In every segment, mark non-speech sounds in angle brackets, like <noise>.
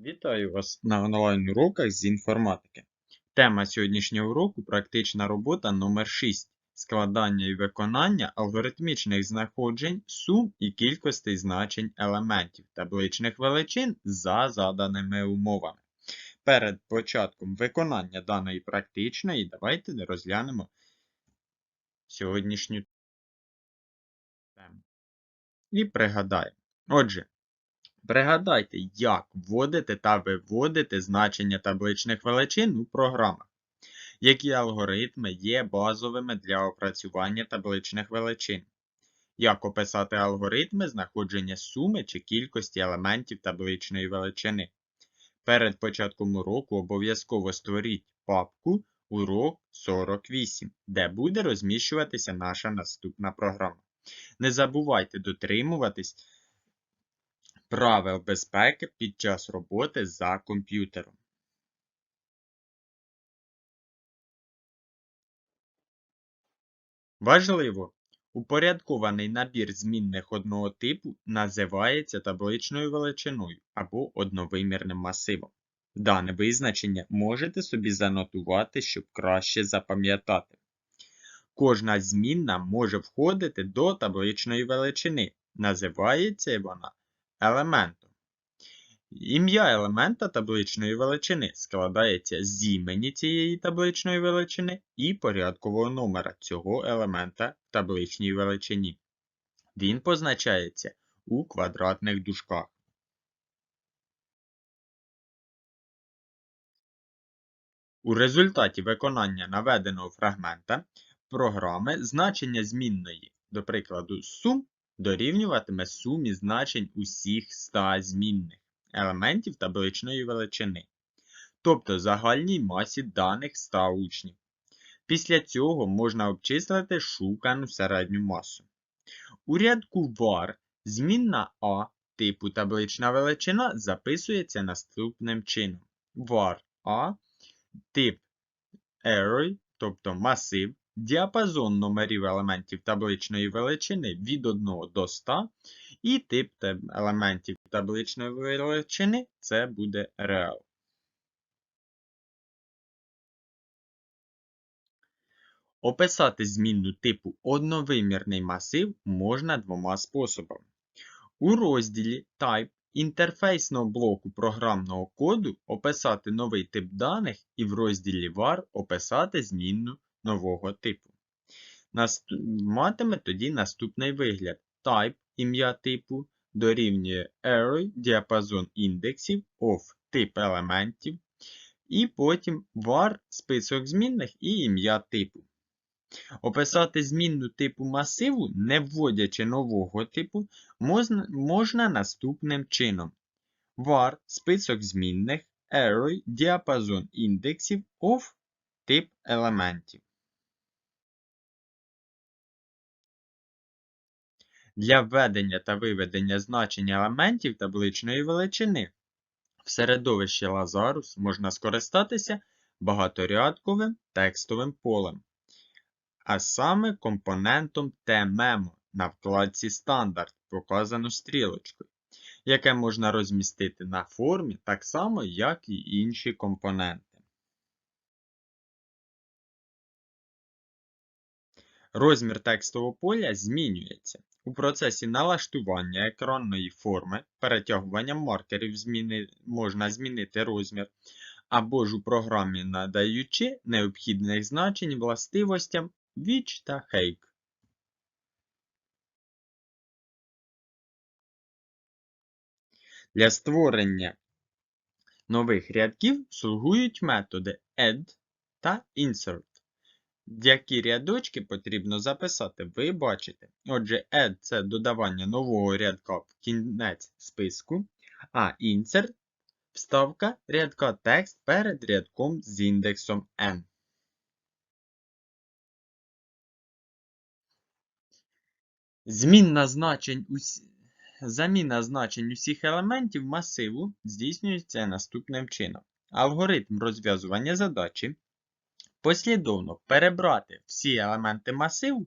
Вітаю вас на онлайн-уроках з інформатики. Тема сьогоднішнього уроку практична робота номер 6 Складання і виконання алгоритмічних знаходжень сум і кількостей значень елементів табличних величин за заданими умовами. Перед початком виконання даної практичної давайте розглянемо сьогоднішню тему. І пригадаємо. Отже, Пригадайте, як вводити та виводити значення табличних величин у програмах. Які алгоритми є базовими для опрацювання табличних величин. Як описати алгоритми знаходження суми чи кількості елементів табличної величини. Перед початком уроку обов'язково створіть папку Урок 48, де буде розміщуватися наша наступна програма. Не забувайте дотримуватись правил безпеки під час роботи за комп'ютером. Важливо! Упорядкований набір змінних одного типу називається табличною величиною або одновимірним масивом. Дане визначення можете собі занотувати, щоб краще запам'ятати. Кожна змінна може входити до табличної величини. Називається вона елементом. Ім'я елемента табличної величини складається з імені цієї табличної величини і порядкового номера цього елемента в табличній величині. Він позначається у квадратних дужках. У результаті виконання наведеного фрагмента програми значення змінної, до прикладу, сум дорівнюватиме сумі значень усіх 100 змінних елементів табличної величини, тобто загальній масі даних 100 учнів. Після цього можна обчислити шукану середню масу. У рядку var змінна А типу таблична величина записується наступним чином. var A тип array, тобто масив, діапазон номерів елементів табличної величини від 1 до 100, і тип елементів табличної величини це буде real. Описати змінну типу одновимірний масив можна двома способами. У розділі Type інтерфейсного блоку програмного коду описати новий тип даних і в розділі var описати змінну нового типу. Матиме тоді наступний вигляд. Type ім'я типу дорівнює array діапазон індексів of тип елементів. І потім var список змінних і ім'я типу. Описати змінну типу масиву, не вводячи нового типу, можна наступним чином. var список змінних array діапазон індексів of тип елементів. Для введення та виведення значень елементів табличної величини в середовищі Lazarus можна скористатися багаторядковим текстовим полем, а саме компонентом TMemo на вкладці Стандарт, показано стрілочкою, яке можна розмістити на формі так само, як і інші компоненти. Розмір текстового поля змінюється. У процесі налаштування екранної форми перетягуванням маркерів зміни, можна змінити розмір, або ж у програмі надаючи необхідних значень властивостям Witch та Hake. Для створення нових рядків слугують методи add та insert. Які рядочки потрібно записати, ви бачите. Отже, add це додавання нового рядка в кінець списку, а insert вставка рядка текст перед рядком з індексом n. Змінна значень усі... Заміна значень усіх елементів масиву здійснюється наступним чином. Алгоритм розв'язування задачі послідовно перебрати всі елементи масиву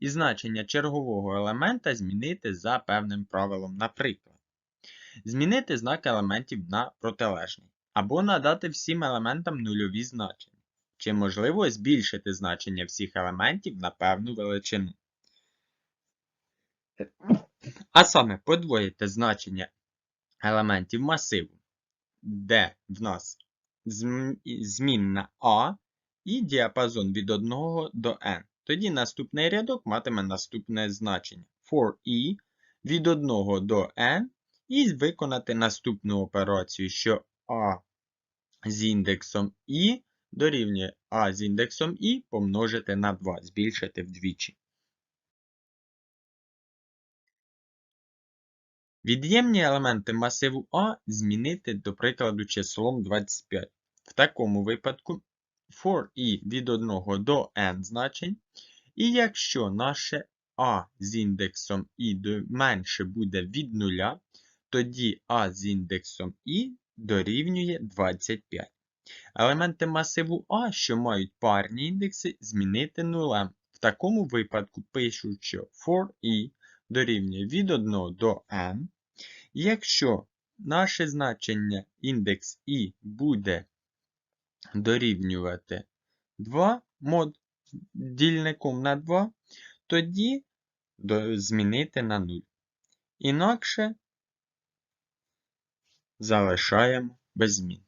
і значення чергового елемента змінити за певним правилом. Наприклад, Змінити знак елементів на протилежний. Або надати всім елементам нульові значення. Чи можливо збільшити значення всіх елементів на певну величину. А саме подвоїти значення елементів масиву, де в нас зм- змінна А і діапазон від 1 до n. Тоді наступний рядок матиме наступне значення for i від 1 до n і виконати наступну операцію, що А з індексом і дорівнює А з індексом і помножити на 2, збільшити вдвічі. Від'ємні елементи масиву А змінити, до прикладу, числом 25. В такому випадку for i від 1 до n значень. І якщо наше А з індексом і менше буде від 0, тоді А з індексом і дорівнює 25. Елементи масиву А, що мають парні індекси, змінити нулем. В такому випадку пишуть, що for i дорівнює від 1 до n. Якщо наше значення індекс і буде дорівнювати 2 мод дільником на 2, тоді змінити на 0. Інакше залишаємо без змін.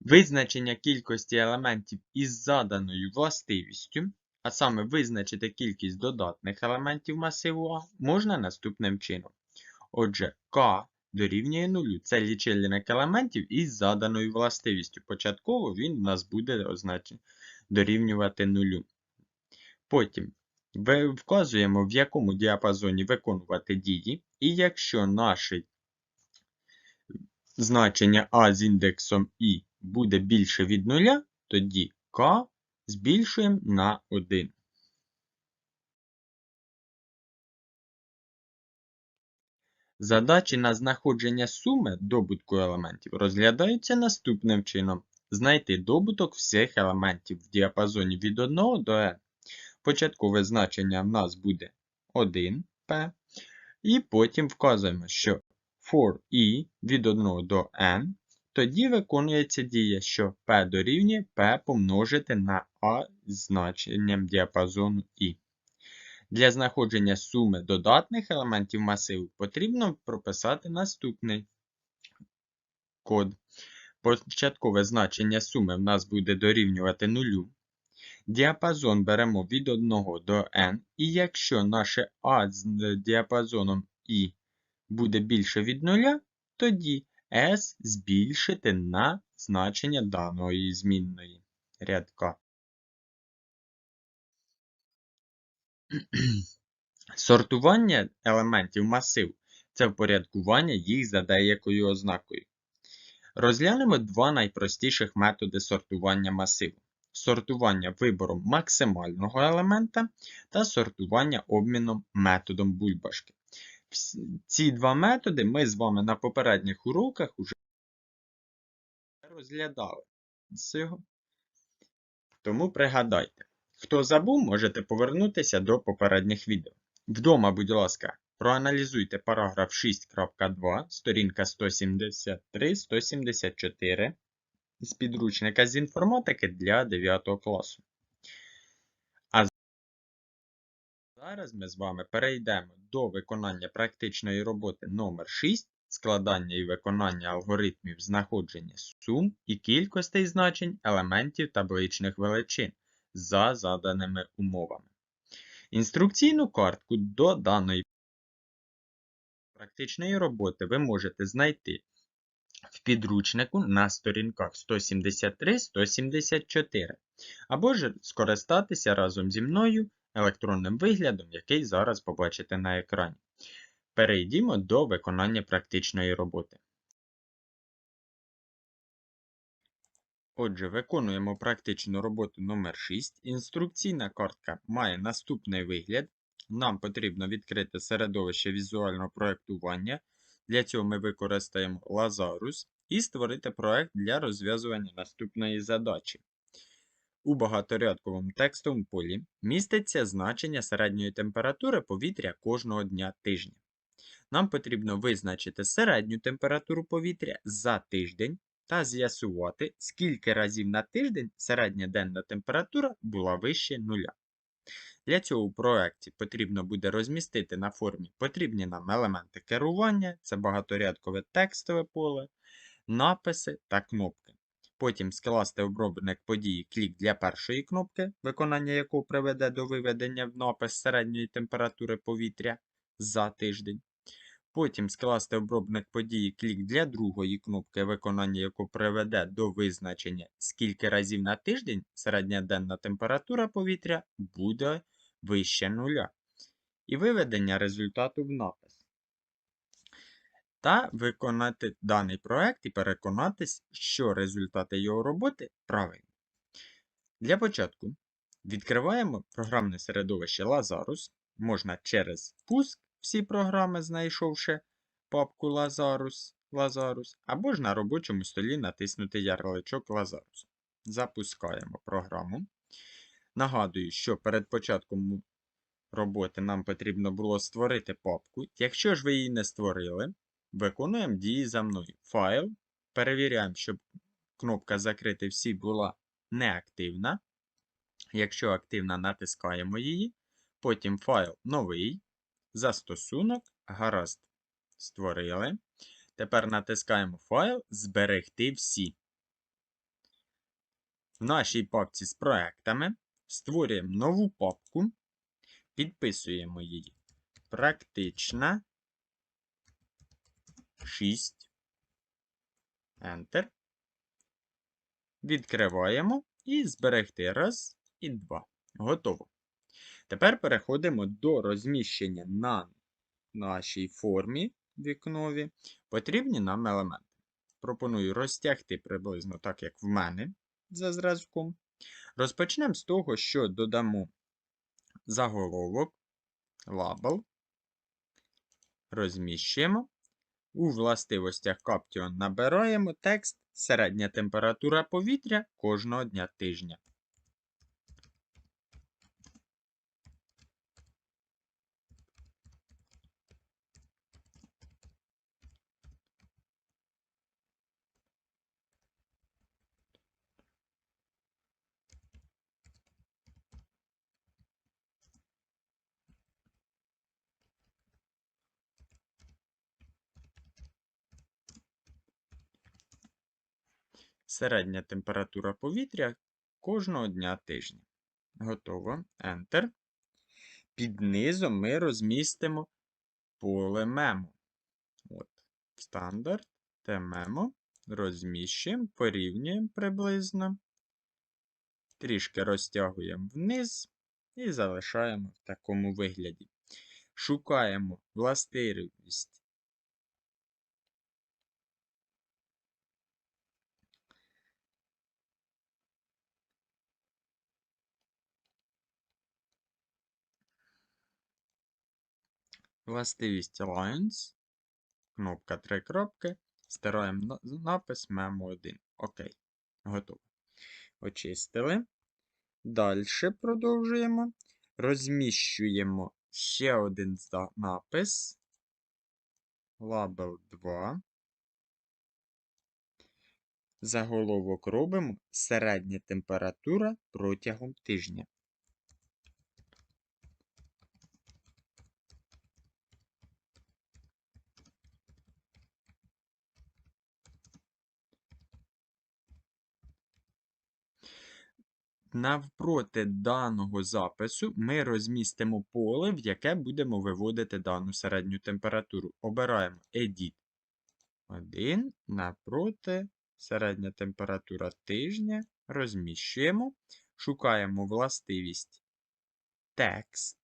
Визначення кількості елементів із заданою властивістю, а саме визначити кількість додатних елементів масиву А, можна наступним чином. Отже, К дорівнює 0. Це лічильник елементів із заданою властивістю. Початково він у нас буде означен... дорівнювати 0. Потім вказуємо, в якому діапазоні виконувати дії, і якщо наше значення А з індексом І буде більше від 0, тоді К збільшуємо на 1. Задачі на знаходження суми добутку елементів розглядаються наступним чином. Знайти добуток всіх елементів в діапазоні від 1 до n. Початкове значення в нас буде 1p. І потім вказуємо, що for i від 1 до n. Тоді виконується дія, що p дорівнює p помножити на a значенням діапазону i. Для знаходження суми додатних елементів масиву потрібно прописати наступний код. Початкове значення суми в нас буде дорівнювати 0. Діапазон беремо від 1 до n, і якщо наше А з діапазоном I буде більше від 0, тоді S збільшити на значення даної змінної рядка. <clears throat> Сортування елементів масиву це впорядкування їх за деякою ознакою. Розглянемо два найпростіших методи сортування масиву. Сортування вибором максимального елемента та сортування обміном методом бульбашки. Ці два методи ми з вами на попередніх уроках вже розглядали. Тому пригадайте. Хто забув, можете повернутися до попередніх відео. Вдома, будь ласка, проаналізуйте параграф 6.2, сторінка 173-174 з підручника з інформатики для 9 класу. А зараз ми з вами перейдемо до виконання практичної роботи номер 6 складання і виконання алгоритмів знаходження сум і кількостей значень елементів табличних величин за заданими умовами. Інструкційну картку до даної практичної роботи ви можете знайти в підручнику на сторінках 173-174, або ж скористатися разом зі мною електронним виглядом, який зараз побачите на екрані. Перейдімо до виконання практичної роботи. Отже, виконуємо практичну роботу номер 6. Інструкційна картка має наступний вигляд. Нам потрібно відкрити середовище візуального проєктування. Для цього ми використаємо Lazarus і створити проєкт для розв'язування наступної задачі. У багаторядковому текстовому полі міститься значення середньої температури повітря кожного дня тижня. Нам потрібно визначити середню температуру повітря за тиждень та з'ясувати, скільки разів на тиждень середня денна температура була вище нуля. Для цього у проєкті потрібно буде розмістити на формі потрібні нам елементи керування, це багаторядкове текстове поле, написи та кнопки. Потім скласти обробник події клік для першої кнопки, виконання якого приведе до виведення в напис середньої температури повітря за тиждень. Потім скласти обробник події клік для другої кнопки, виконання якого приведе до визначення, скільки разів на тиждень середня денна температура повітря буде вище нуля. І виведення результату в напис. Та виконати даний проект і переконатись, що результати його роботи правильні. Для початку відкриваємо програмне середовище Lazarus. Можна через пуск всі програми, знайшовши папку Lazarus, Lazarus, або ж на робочому столі натиснути ярличок Lazarus. Запускаємо програму. Нагадую, що перед початком роботи нам потрібно було створити папку. Якщо ж ви її не створили, виконуємо дії за мною. Файл. Перевіряємо, щоб кнопка Закрити всі була неактивна. Якщо активна, натискаємо її. Потім файл новий. Застосунок. Гаразд. Створили. Тепер натискаємо файл Зберегти всі. В нашій папці з проектами створюємо нову папку, підписуємо її. Практична 6. Enter. Відкриваємо і зберегти раз і два. Готово. Тепер переходимо до розміщення на нашій формі вікнові потрібні нам елементи. Пропоную розтягти приблизно так, як в мене за зразком. Розпочнемо з того, що додамо заголовок, лабел, розміщуємо. У властивостях Caption набираємо текст середня температура повітря кожного дня тижня. Середня температура повітря кожного дня тижня. Готово. Enter. Під низом ми розмістимо поле мемо. От. Стандарт. Те мемо. Розміщуємо, порівнюємо приблизно. Трішки розтягуємо вниз і залишаємо в такому вигляді. Шукаємо властивість Властивість Lines. Кнопка 3 крапки. Стираємо напис Memo 1. Окей. Готово. Очистили. Далі продовжуємо. Розміщуємо ще один напис. Лабел 2. Заголовок робимо середня температура протягом тижня. Навпроти даного запису ми розмістимо поле, в яке будемо виводити дану середню температуру. Обираємо Edit 1 навпроти середня температура тижня. Розміщуємо, шукаємо властивість текст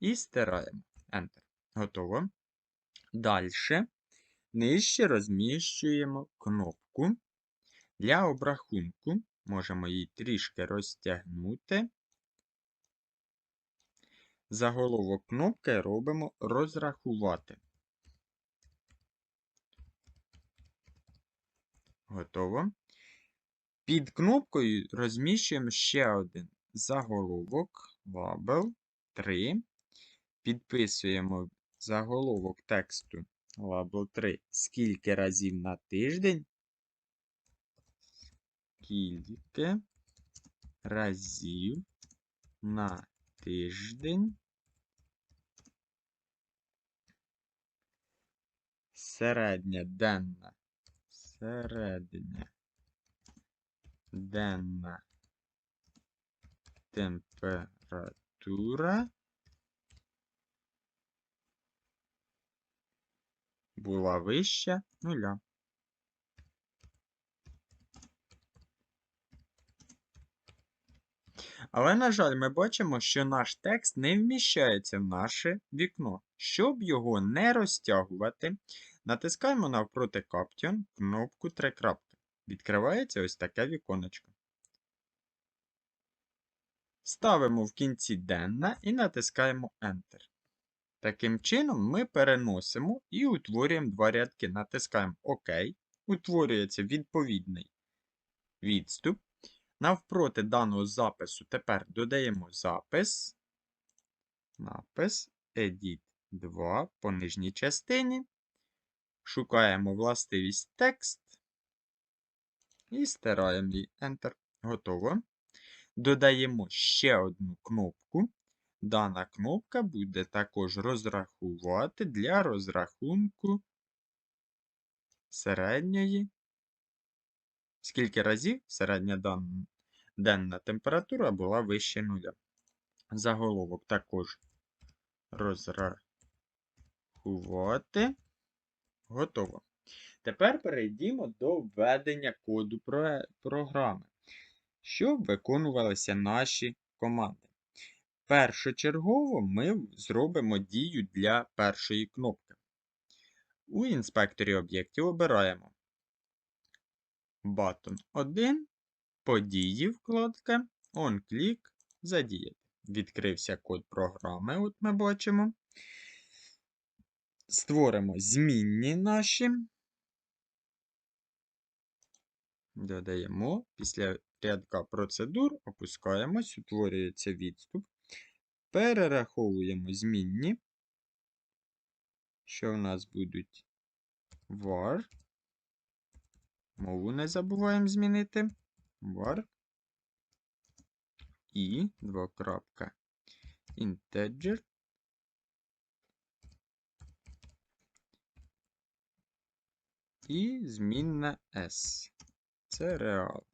і стираємо. Enter. Готово. Далі нижче розміщуємо кнопку для обрахунку. Можемо її трішки розтягнути. Заголовок кнопки робимо розрахувати. Готово. Під кнопкою розміщуємо ще один заголовок, лабел 3. Підписуємо заголовок тексту лабел 3. Скільки разів на тиждень? Скільки разів на тиждень середня денна середня денна температура була вища нуля. Але, на жаль, ми бачимо, що наш текст не вміщається в наше вікно. Щоб його не розтягувати, натискаємо навпроти Caption кнопку 3 крапки. Відкривається ось таке віконечко. Ставимо в кінці денна і натискаємо Enter. Таким чином, ми переносимо і утворюємо два рядки. Натискаємо ОК. Утворюється відповідний відступ. Навпроти даного запису тепер додаємо запис. Напис Edit 2 по нижній частині. Шукаємо властивість текст. І стираємо її Enter. Готово. Додаємо ще одну кнопку. Дана кнопка буде також розрахувати для розрахунку середньої. Скільки разів середня дан... денна температура була вище нуля. Заголовок також розрахувати. Готово. Тепер перейдімо до введення коду про... програми, щоб виконувалися наші команди. Першочергово ми зробимо дію для першої кнопки. У інспекторі об'єктів обираємо Button 1, події вкладка, OnClick, задіяти. Відкрився код програми, от ми бачимо. Створимо змінні наші. Додаємо після рядка процедур, опускаємось, утворюється відступ. Перераховуємо змінні, що в нас будуть var. Мову не забуваємо змінити. Var і двокрапка integer. І змінна s. Це реал.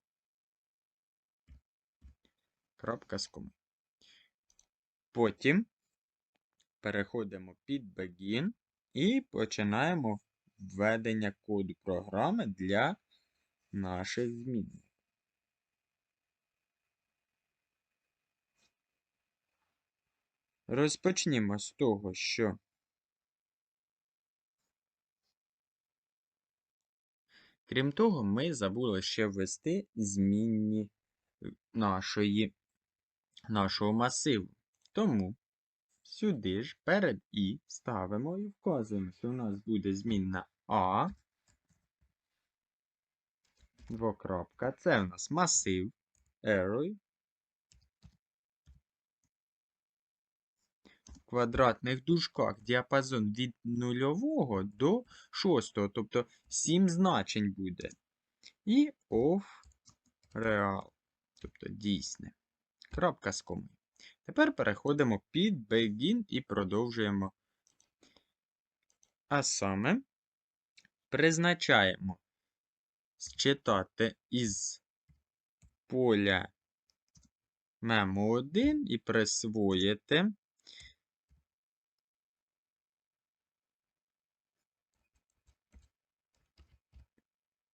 Крапка з кому. Потім переходимо під Begin і починаємо введення коду програми для наших змін. Розпочнімо з того, що крім того, ми забули ще ввести змінні нашої, нашого масиву. Тому сюди ж перед І ставимо і вказуємо, що у нас буде змінна А. Двокрапка. Це у нас масив array. Квадратних дужках діапазон від 0 до 6, тобто 7 значень буде. І of real, тобто дійсне. Крапка з комою. Тепер переходимо під Begin і продовжуємо. А саме призначаємо считати із поля мемо 1 і присвоїти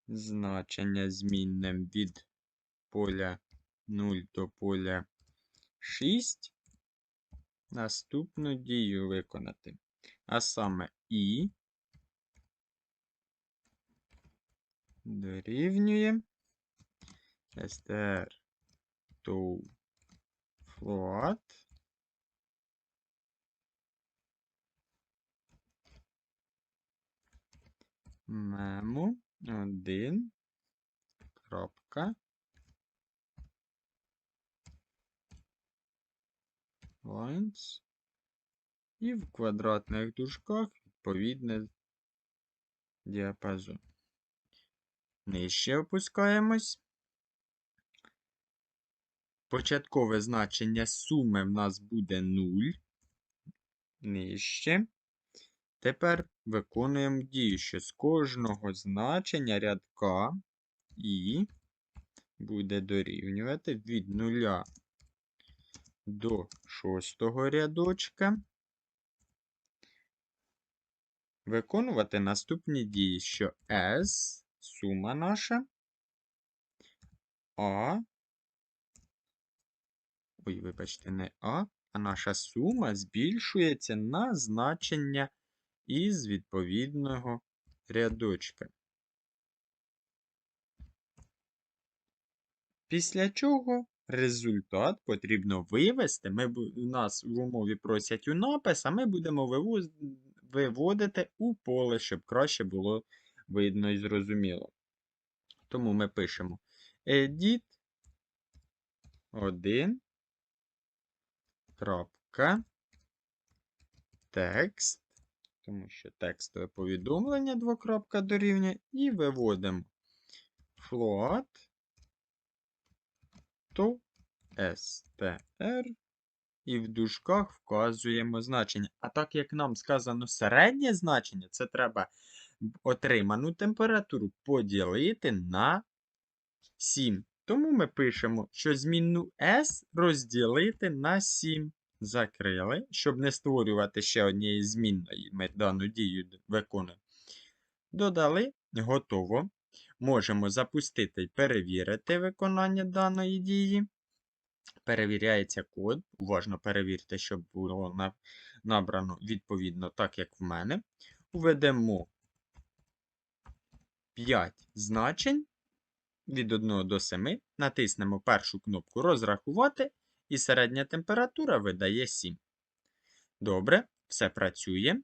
значення змінним від поля 0 до поля 6 наступну дію виконати. А саме І дорівнює str to float memo один. Крапка. Lines. І в квадратних дужках відповідне діапазон. Нижче опускаємось. Початкове значення суми в нас буде 0. Нижче. Тепер виконуємо дію, що з кожного значення рядка і буде дорівнювати від 0 до шостого рядочка. Виконувати наступні дії, що S, сума наша, А. Ой, вибачте, не А, а наша сума збільшується на значення із відповідного рядочка. Після чого результат потрібно вивести. Ми, У нас в умові просять у напис, а ми будемо виводити у поле, щоб краще було видно і зрозуміло. Тому ми пишемо edit 1. Крапка. Текст. Тому що текстове повідомлення двокрапка дорівнює. І виводимо float то str і в дужках вказуємо значення. А так як нам сказано середнє значення, це треба отриману температуру поділити на 7. Тому ми пишемо, що змінну S розділити на 7. Закрили, щоб не створювати ще однієї змінної, ми дану дію виконуємо. Додали, готово. Можемо запустити і перевірити виконання даної дії. Перевіряється код. Уважно перевірте, щоб було набрано відповідно так, як в мене. Введемо 5 значень від 1 до 7. Натиснемо першу кнопку Розрахувати, і середня температура видає 7. Добре, все працює.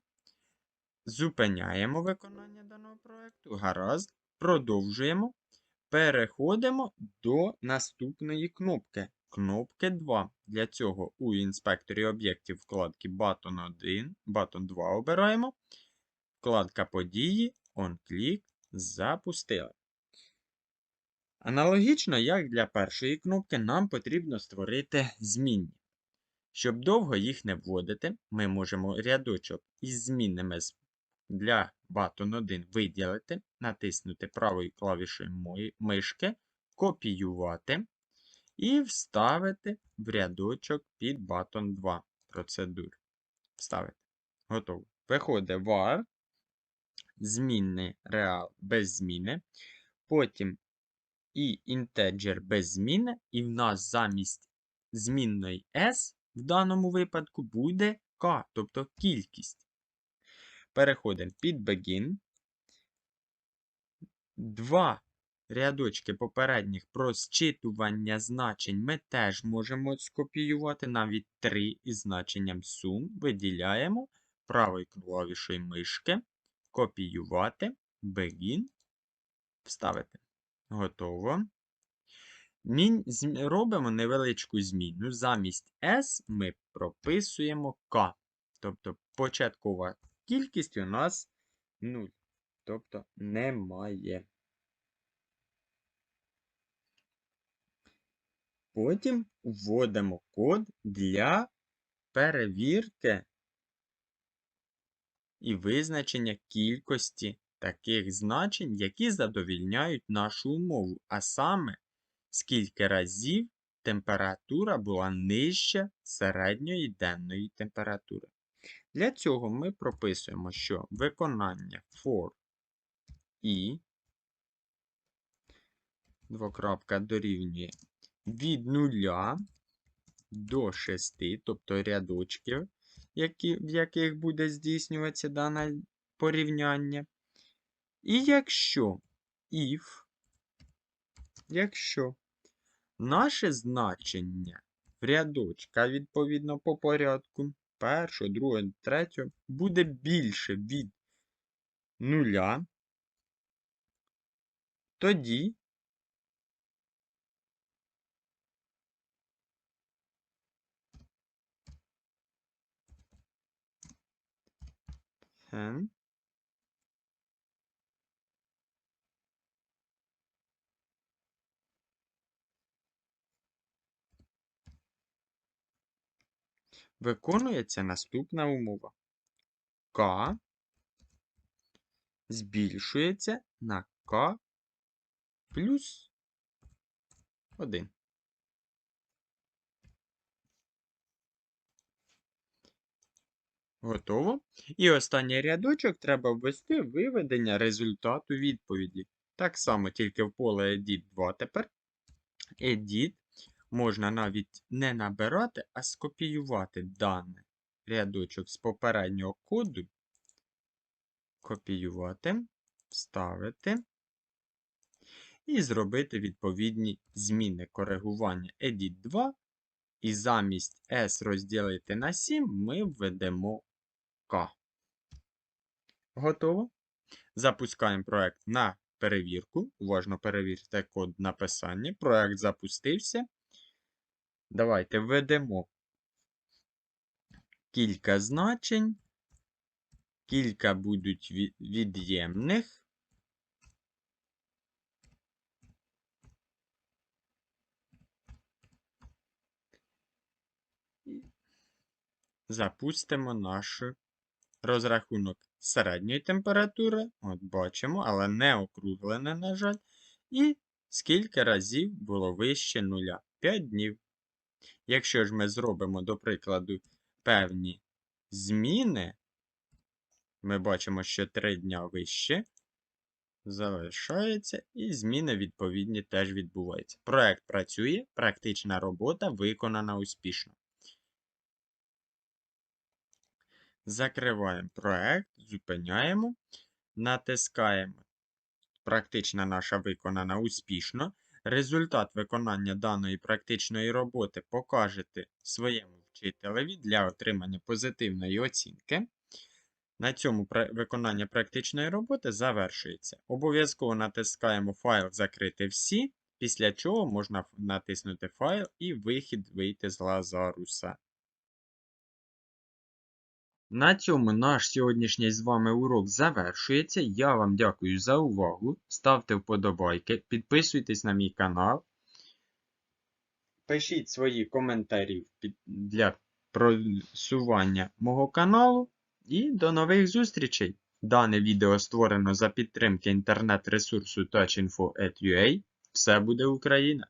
Зупиняємо виконання даного проєкту. Гаразд. Продовжуємо. Переходимо до наступної кнопки. Кнопки 2. Для цього у інспекторі об'єктів вкладки Button 1, Button 2 обираємо. Вкладка події, OnClick, запустили. Аналогічно, як для першої кнопки, нам потрібно створити змінні. Щоб довго їх не вводити, ми можемо рядочок із змінними для Button 1 виділити, натиснути правою клавішою мишки, копіювати і вставити в рядочок під Button 2 процедур. Вставити. Готово. Виходить var, змінний реал без зміни. Потім і integer без зміни, і в нас замість змінної S в даному випадку буде K, тобто кількість. Переходимо під begin. Два рядочки попередніх про зчитування значень ми теж можемо скопіювати навіть три із значенням сум. Виділяємо правою клавішою мишки, копіювати, begin, вставити. Готово. Робимо невеличку зміну. Замість S ми прописуємо K. Тобто початкова кількість у нас 0. Тобто немає. Потім вводимо код для перевірки і визначення кількості таких значень, які задовільняють нашу умову, а саме, скільки разів температура була нижча середньої денної температури. Для цього ми прописуємо, що виконання for i двокрапка дорівнює від 0 до 6, тобто рядочків, які, в яких буде здійснюватися дане порівняння. І якщо if, якщо наше значення в рядочка відповідно по порядку, перше, друге, третє, буде більше від нуля, тоді and Виконується наступна умова. К збільшується на К плюс 1. Готово. І останній рядочок треба ввести виведення результату відповіді. Так само, тільки в поле Edit 2 тепер. Edit можна навіть не набирати, а скопіювати даний рядочок з попереднього коду. Копіювати, вставити. І зробити відповідні зміни коригування Edit 2. І замість S розділити на 7 ми введемо К. Готово. Запускаємо проект на перевірку. Уважно перевірте код написання. Проект запустився. Давайте введемо кілька значень. Кілька будуть від'ємних. Запустимо наш розрахунок середньої температури. От бачимо, але не округлене, на жаль. І скільки разів було вище нуля? 5 днів. Якщо ж ми зробимо, до прикладу, певні зміни, ми бачимо, що 3 дня вище залишається, і зміни відповідні теж відбуваються. Проект працює, практична робота виконана успішно. Закриваємо проект, зупиняємо, натискаємо. Практична наша виконана успішно. Результат виконання даної практичної роботи покажете своєму вчителеві для отримання позитивної оцінки. На цьому виконання практичної роботи завершується. Обов'язково натискаємо файл Закрити всі, після чого можна натиснути файл і вихід вийти з Лазаруса. На цьому наш сьогоднішній з вами урок завершується. Я вам дякую за увагу. Ставте вподобайки, підписуйтесь на мій канал. Пишіть свої коментарі для просування мого каналу. І до нових зустрічей! Дане відео створено за підтримки інтернет-ресурсу touchinfo.ua. Все буде Україна!